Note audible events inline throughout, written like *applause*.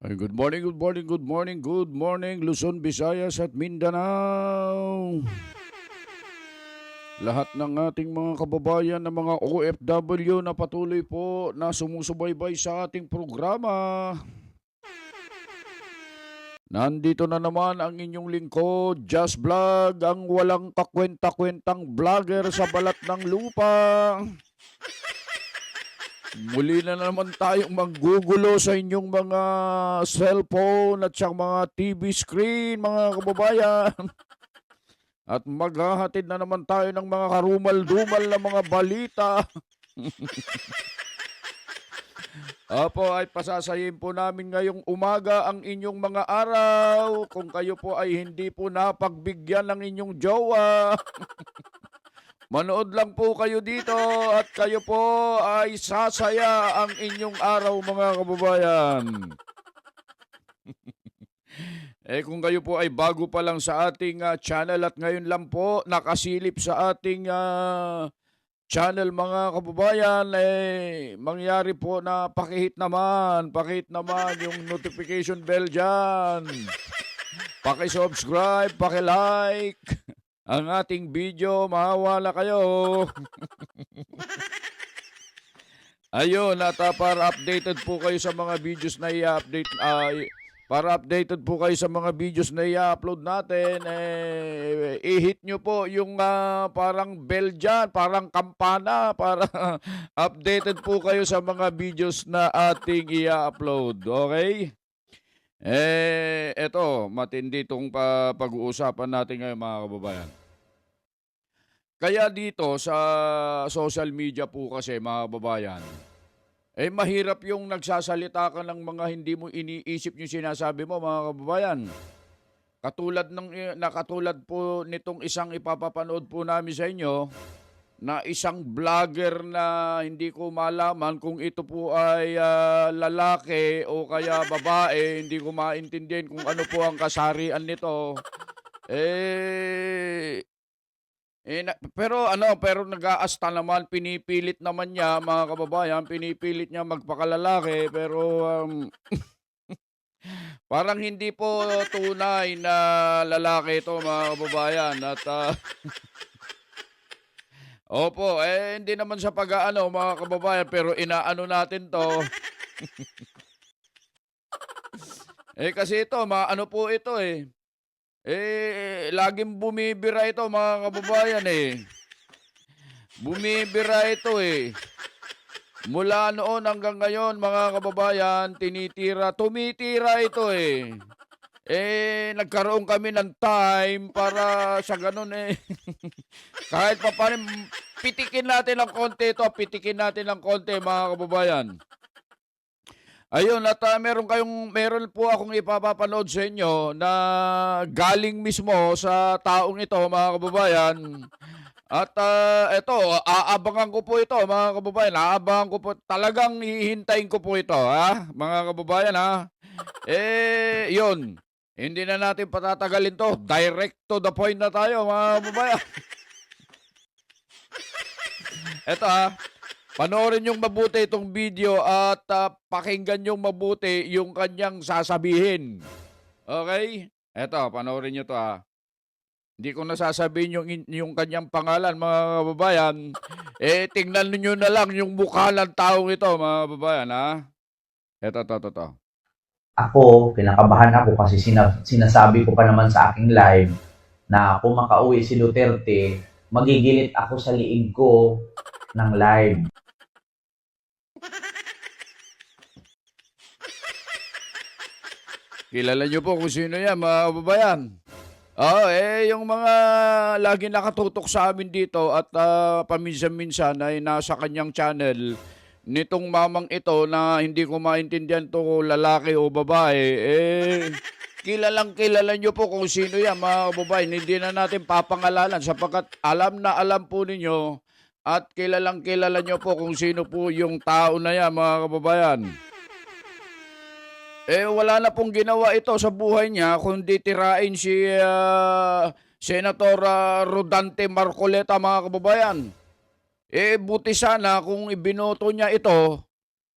Good morning, good morning, good morning, good morning, Luzon, Visayas at Mindanao. Lahat ng ating mga kababayan na mga OFW na patuloy po na sumusubaybay sa ating programa. Nandito na naman ang inyong lingkod, Just Vlog, ang walang kakwenta-kwentang vlogger sa balat ng lupa. Muli na naman tayong manggugulo sa inyong mga cellphone at siyang mga TV screen, mga kababayan. At maghahatid na naman tayo ng mga karumal-dumal na mga balita. Apo ay pasasayin po namin ngayong umaga ang inyong mga araw kung kayo po ay hindi po napagbigyan ng inyong jowa. Manood lang po kayo dito at kayo po ay sasaya ang inyong araw mga kababayan. *laughs* eh kung kayo po ay bago pa lang sa ating ah, channel at ngayon lang po nakasilip sa ating ah, channel mga kababayan, eh mangyari po na pakihit naman, pakihit naman yung notification bell dyan. Paki-subscribe, paki-like ang ating video, mahawala kayo. *laughs* Ayun, at ah, para updated po kayo sa mga videos na i-update, ay para updated po kayo sa mga videos na i-upload natin, eh, i-hit nyo po yung ah, parang bell dyan, parang kampana, para *laughs* updated po kayo sa mga videos na ating i-upload. Okay? Eh, eto, matindi itong pa- pag-uusapan natin ngayon mga kababayan. Kaya dito sa social media po kasi mga kababayan, eh mahirap yung nagsasalita ka ng mga hindi mo iniisip yung sinasabi mo mga kababayan. Katulad ng eh, nakatulad po nitong isang ipapapanood po namin sa inyo na isang vlogger na hindi ko malaman kung ito po ay ah, lalaki o kaya babae, *laughs* hindi ko maintindihan kung ano po ang kasarian nito. Eh eh, na- pero ano, pero nag-aasta naman, pinipilit naman niya, mga kababayan, pinipilit niya magpakalalaki, pero um, *laughs* parang hindi po tunay na lalaki ito, mga kababayan. At, ah, *laughs* opo, eh, hindi naman sa pag-ano, mga kababayan, pero inaano natin to. *laughs* eh, kasi ito, mga ano po ito eh. Eh, laging bumibira ito mga kababayan eh. Bumibira ito eh. Mula noon hanggang ngayon mga kababayan, tinitira, tumitira ito eh. Eh, nagkaroon kami ng time para sa ganun eh. *laughs* Kahit pa pitikin natin ng konti ito, pitikin natin ng konti mga kababayan. Ayun, at ah, meron kayong meron po akong ipapapanood sa inyo na galing mismo sa taong ito, mga kababayan. At ah, ito, aabangan ko po ito, mga kababayan. Aabangan ko po, talagang hihintayin ko po ito, ha? Mga kababayan, ha? Eh, yun. Hindi na natin patatagalin to. Direct to the point na tayo, mga kababayan. Ito, ha? Panoorin yung mabuti itong video at ah, pakinggan yung mabuti yung kanyang sasabihin. Okay? Eto, panoorin nyo to ha. Hindi ko nasasabihin yung, yung kanyang pangalan, mga kababayan. *laughs* Eh, tingnan niyo na lang yung mukha ng taong ito, mga kababayan, ha? Eto, to, to, to. ako, kinakabahan ako kasi sina- sinasabi ko pa naman sa aking live na kung makauwi si Duterte, magigilit ako sa liig ko ng live. Kilala niyo po kung sino yan, mga kababayan. Oo, eh, yung mga lagi nakatutok sa amin dito at ah, paminsan-minsan ay nasa kanyang channel nitong mamang ito na hindi ko maintindihan to lalaki o babae, eh, *laughs* kilalang kilala niyo po kung sino yan, mga kababayan. Hindi na natin papangalanan sapagkat alam na alam po ninyo at kilalang kilala niyo po kung sino po yung tao na yan, mga kababayan. Eh, wala na pong ginawa ito sa buhay niya kundi tirain si ah, Senator ah, Rodante Marcoleta, mga kababayan. Eh, buti sana kung ibinoto niya ito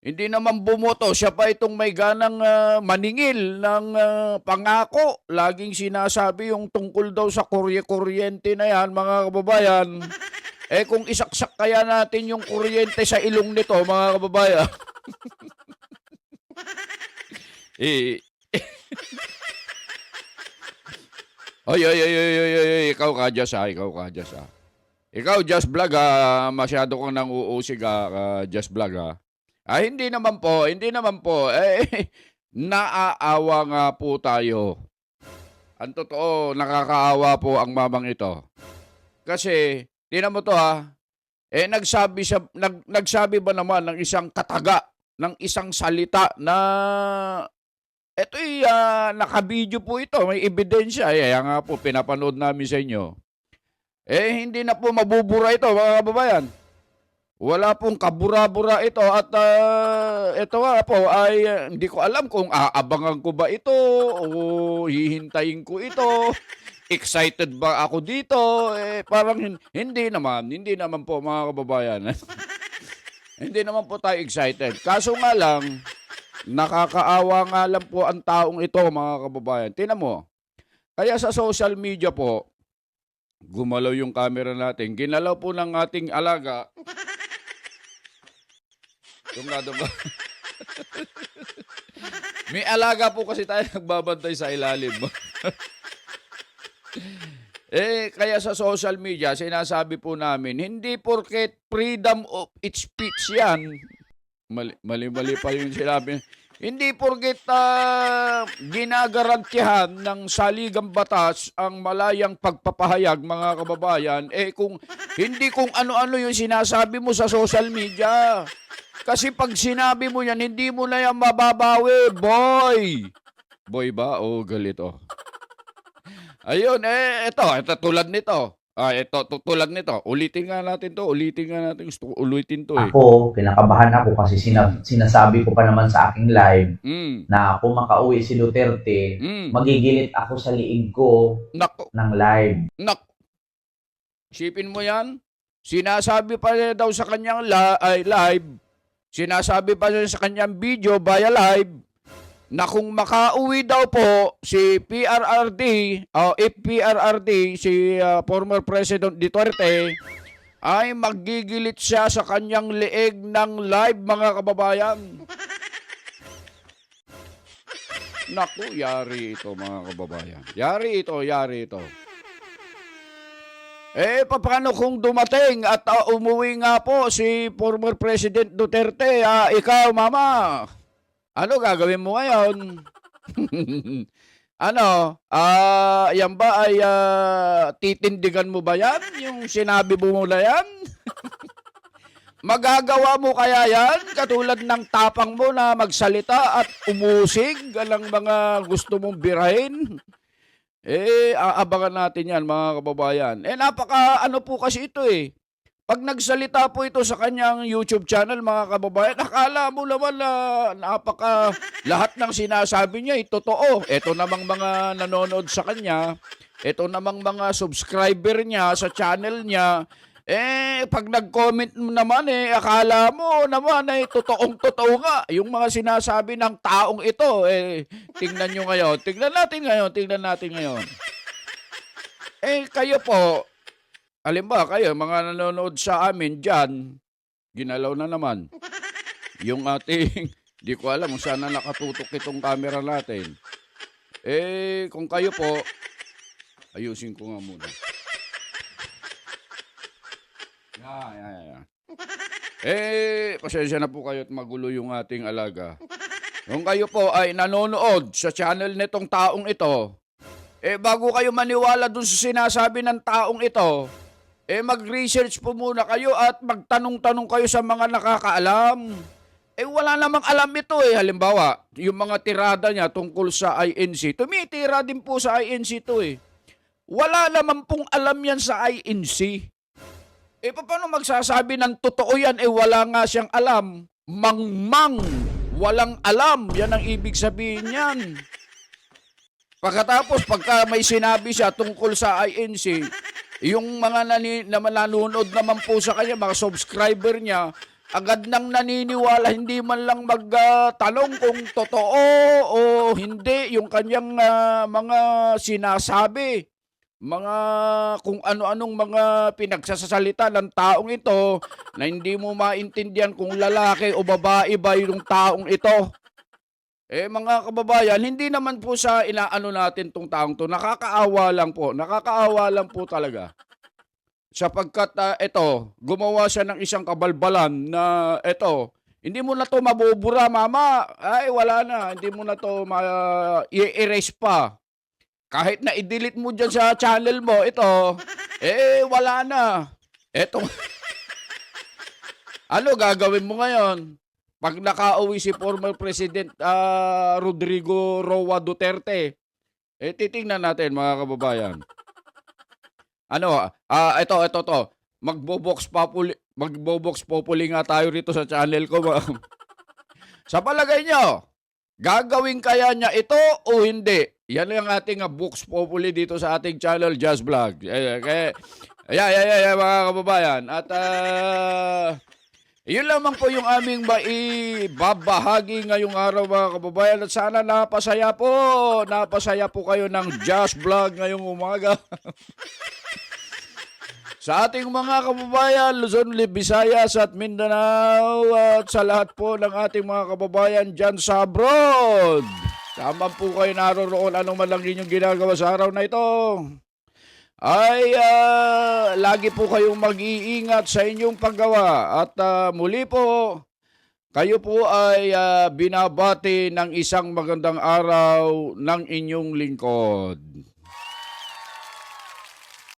Hindi naman bumoto. Siya pa itong may ganang ah, maningil ng ah, pangako. Laging sinasabi yung tungkol daw sa kurye-kuryente na yan, mga kababayan. *laughs* Eh kung isaksak kaya natin yung kuryente sa ilong nito, mga kababayan. *laughs* eh, *laughs* Oy, oy, oy, oy, oy, oy, oy, ikaw ka, Jess, ah. Ikaw ka, Jess, ah. Ikaw, Just Vlog, ah. Masyado kang nang uusig, ah, Just Vlog, ah. Ah, hindi naman po, hindi naman po. *laughs* Eh, naaawa nga po tayo. Ang totoo, nakakaawa po ang mamang ito. Kasi, tinan mo to ha, eh nagsabi siya, nag, nagsabi ba naman ng isang kataga, ng isang salita na ito'y ah, nakabidyo po ito, may ebidensya. Eh, kaya nga po, pinapanood namin sa inyo. Eh, hindi na po mabubura ito, mga kababayan. Wala pong kabura-bura ito at ah, ito nga po ay ah, hindi ko alam kung aabangan ko ba ito o hihintayin ko ito. Excited ba ako dito? Eh, parang hin- hindi naman, hindi naman po mga kababayan. *laughs* hindi naman po tayo excited. Kaso nga lang, nakakaawa nga lang po ang taong ito mga kababayan. Tingnan mo, kaya sa social media po, gumalaw yung camera natin. Ginalaw po ng ating alaga. Dumado ba? *laughs* May alaga po kasi tayo *laughs* nagbabantay sa ilalim. *laughs* eh, kaya sa social media, sinasabi po namin, hindi porket freedom of speech yan. Mali, mali-mali pa yung sinabi. *laughs* Hindi porket uh, ginagarantihan ng saligang batas ang malayang pagpapahayag, mga kababayan, eh kung hindi kung ano-ano yung sinasabi mo sa social media. Kasi pag sinabi mo yan, hindi mo na yan mababawi, boy. Boy ba? O, galito. Ayun, eh, ito, ito tulad nito. Ah, ito, tu- tulad nito. Ulitin nga natin to, ulitin nga natin. Gusto ko ulitin to eh. Ako, kinakabahan ako kasi sina- sinasabi ko pa naman sa aking live Mm, na kung makauwi si Duterte, mm. magigilit ako sa liig ko Nako, ng live. Nak, isipin mo yan. Sinasabi pa niya daw sa kanyang la- ay, live, sinasabi pa niya sa kanyang video via live, na kung makauwi daw po si PRRD, o if PRRD, si ah, former President Duterte, ay magigilit siya sa kanyang leeg ng live, mga kababayan. *laughs* Naku, yari ito, mga kababayan. Yari ito, yari ito. Eh, paano kung dumating at ah, umuwi nga po si former President Duterte? Ah, ikaw, mama, ano gagawin mo ngayon? *laughs* ano, ah, yan ba ay ah, titindigan mo ba yan? Yung sinabi mo mula yan? *laughs* Magagawa mo kaya yan? Katulad ng tapang mo na magsalita at umusig alang mga gusto mong birahin? Eh, aabangan natin yan mga kababayan. Eh, napaka ano po kasi ito eh. Pag nagsalita po ito sa kanyang YouTube channel mga kababayan, akala mo naman na napaka lahat ng sinasabi niya ay totoo. Ito namang mga nanonood sa kanya, ito namang mga subscriber niya sa channel niya, eh, pag nag-comment mo naman eh, akala mo naman ay totoong totoo nga. Yung mga sinasabi ng taong ito, eh, tingnan nyo ngayon. Tingnan natin ngayon, tingnan natin ngayon. Eh, kayo po, alimba kayo, mga nanonood sa amin dyan, ginalaw na naman. Yung ating, *laughs* di ko alam kung saan na nakatutok itong camera natin. Eh, kung kayo po, ayusin ko nga muna. Yan, yan, yan, yan. Eh, pasensya na po kayo at magulo yung ating alaga. Kung kayo po ay nanonood sa channel nitong taong ito, eh bago kayo maniwala dun sa sinasabi ng taong ito, eh mag-research po muna kayo at magtanong-tanong kayo sa mga nakakaalam. Eh wala namang alam ito eh. Halimbawa, yung mga tirada niya tungkol sa INC, tumitira din po sa INC to eh. Wala naman pong alam yan sa INC. Eh, paano magsasabi ng totoo yan? Eh, wala nga siyang alam. Mangmang. Walang alam. Yan ang ibig sabihin yan. Pagkatapos, pagka may sinabi siya tungkol sa INC, yung mga nani, na nanonood naman po sa kanya, mga subscriber niya, agad nang naniniwala, hindi man lang magtanong kung totoo o hindi yung kanyang ah, mga sinasabi. Mga kung ano-anong mga pinagsasalita ng taong ito na hindi mo maintindihan kung lalaki o babae ba yung taong ito. Eh mga kababayan, hindi naman po sa inaano natin tong taong to. Nakakaawa lang po. Nakakaawa lang po talaga. Sapagkat ah, ito, gumawa siya ng isang kabalbalan na ito, hindi mo na to mabubura, mama. Ay, wala na. Hindi mo na to ma- i-erase pa. Kahit na i-delete mo dyan sa channel mo, ito, eh, wala na. Ito, *laughs* ano gagawin mo ngayon? Pag nakauwi si former President ah, Rodrigo Roa Duterte, eh, titingnan natin mga kababayan. Ano, ah, ito, ito, to. Magbo-box populi, magbo-box populi nga tayo rito sa channel ko. sa palagay nyo, gagawin kaya niya ito o hindi? Yan ang ating ah, box populi dito sa ating channel, Just Vlog. Eh, kaya, ayan, ayan, ayan, mga kababayan. At, ah, yun lamang po yung aming maibabahagi ngayong araw mga kababayan at sana napasaya po, napasaya po kayo ng Just Vlog ngayong umaga. *laughs* sa ating mga kababayan, Luzon, Visayas at Mindanao at sa lahat po ng ating mga kababayan dyan sa abroad. Tama po kayo naroroon anong man lang inyong ginagawa sa araw na ito ay ah, lagi po kayong mag-iingat sa inyong paggawa at ah, muli po kayo po ay ah, binabati ng isang magandang araw ng inyong lingkod.